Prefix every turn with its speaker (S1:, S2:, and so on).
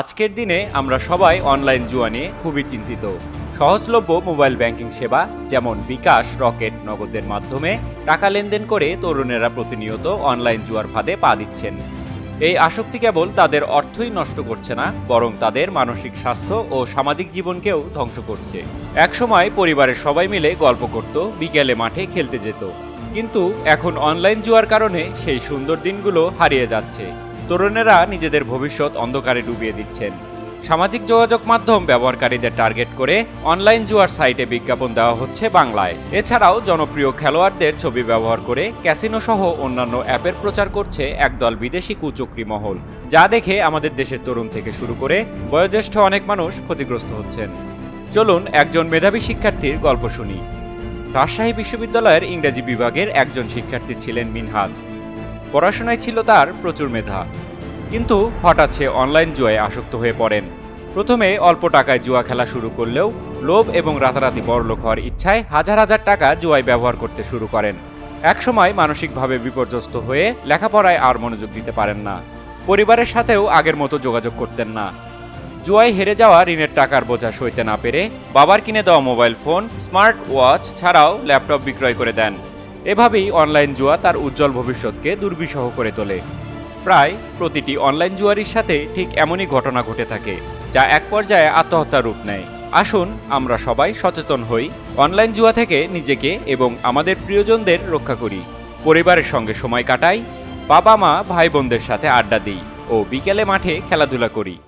S1: আজকের দিনে আমরা সবাই অনলাইন জুয়া নিয়ে খুবই চিন্তিত। সহজলভ্য মোবাইল ব্যাংকিং সেবা, যেমন বিকাশ, রকেট নগদের মাধ্যমে টাকা লেনদেন করে তরুণেরা প্রতিনিয়ত অনলাইন জুয়ার ফাঁদে পা দিচ্ছেন। এই আসক্তি কেবল তাদের অর্থই নষ্ট করছে না, বরং তাদের মানসিক স্বাস্থ্য ও সামাজিক জীবনকেও ধ্বংস করছে। একসময় পরিবারের সবাই মিলে গল্প করত, বিকেলে মাঠে খেলতে যেত। কিন্তু এখন অনলাইন জুয়ার কারণে সেই সুন্দর দিনগুলো হারিয়ে যাচ্ছে। তরুণেরা নিজেদের ভবিষ্যৎ অন্ধকারে ডুবিয়ে দিচ্ছেন। সামাজিক যোগাযোগ মাধ্যম ব্যবহারকারীদের টার্গেট করে অনলাইন জুয়ার সাইটে বিজ্ঞাপন দেওয়া হচ্ছে বাংলায়। এছাড়াও জনপ্রিয় খেলোয়াড়দের ছবি ব্যবহার করে ক্যাসিনো সহ অন্যান্য অ্যাপের প্রচার করছে একদল বিদেশি কুচক্রী মহল। যা দেখে আমাদের দেশের তরুণ থেকে শুরু করে বয়োজ্যেষ্ঠ অনেক মানুষ ক্ষতিগ্রস্ত হচ্ছেন। চলুন একজন মেধাবী শিক্ষার্থীর গল্প শুনি। রাজশাহী বিশ্ববিদ্যালয়ের ইংরেজি বিভাগের একজন শিক্ষার্থী ছিলেন মিনহাস। পড়াশোনায় ছিল তার প্রচুর মেধা। কিন্তু হঠাৎ সে অনলাইন জুয়ায় আসক্ত হয়ে পড়েন। প্রথমে অল্প টাকায় জুয়া খেলা শুরু করলেও লোভ এবং রাতারাতি বড়লোক হওয়ার ইচ্ছায় হাজার হাজার টাকা জুয়ায় ব্যবহার করতে শুরু করেন। একসময় মানসিকভাবে বিপর্যস্ত হয়ে লেখাপড়ায় আর মনোযোগ দিতে পারেন না। পরিবারের সাথেও আগের মতো যোগাযোগ করতেন না। জুয়ায় হেরে যাওয়া ঋণের টাকার বোঝা সইতে না পেরে বাবার কিনে দেওয়া মোবাইল ফোন, স্মার্ট ওয়াচ ছাড়াও ল্যাপটপ বিক্রয় করে দেন। এভাবেই অনলাইন জুয়া তার উজ্জ্বল ভবিষ্যৎকে দুর্বিষহ করে তোলে। প্রায় প্রতিটি অনলাইন জুয়ারির সাথে ঠিক এমনই ঘটনা ঘটে থাকে, যা এক পর্যায়ে আত্মহত্যার রূপ নেয়। আসুন আমরা সবাই সচেতন হই, অনলাইন জুয়া থেকে নিজেকে এবং আমাদের প্রিয়জনদের রক্ষা করি। পরিবারের সঙ্গে সময় কাটাই বাবা মা ভাই বোনদের সাথে আড্ডা দিই ও বিকেলে মাঠে খেলাধুলা করি।